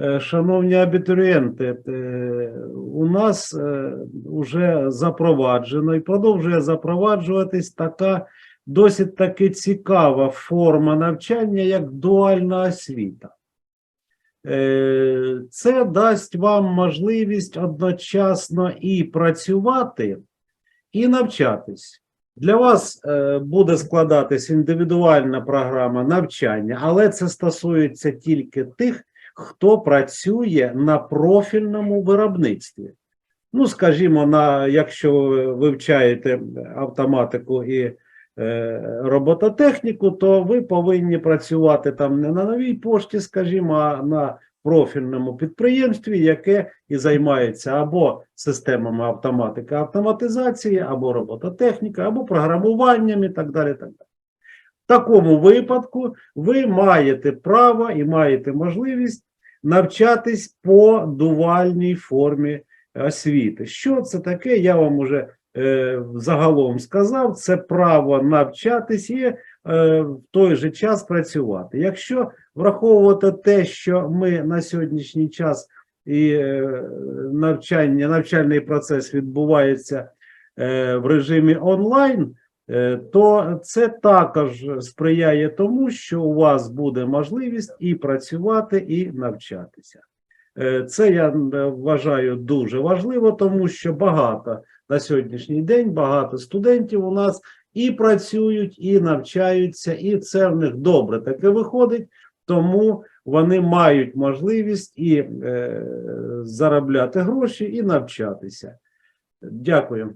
Е, Шановні абітурієнти, е, у нас вже запроваджено і продовжує запроваджуватись така досить таки цікава форма навчання, як дуальна освіта. Е, Це дасть вам можливість одночасно і працювати, і навчатись. Для вас е, буде складатись індивідуальна програма навчання, але це стосується тільки тих, хто працює на профільному виробництві. Ну, скажімо, на, якщо ви вивчаєте автоматику і е, робототехніку, то ви повинні працювати там не на новій пошті, скажімо, а на профільному підприємстві, яке і займається або системами автоматики, автоматизації, або робототехніка, або програмуванням і так далі. Так далі. В такому випадку ви маєте право і маєте можливість навчатись по дувальній формі освіти. Що це таке? Я вам уже е, загалом сказав: це право навчатись і е, в той же час працювати. Якщо враховувати те, що ми на сьогоднішній час і е, навчання, навчальний процес відбувається е, в режимі онлайн, то це також сприяє тому, що у вас буде можливість і працювати, і навчатися. Е, Це я е, вважаю дуже важливо, тому що багато на сьогоднішній день багато студентів у нас і працюють, і навчаються, і це в них добре таке виходить, тому вони мають можливість і е, заробляти гроші, і навчатися. Дякую.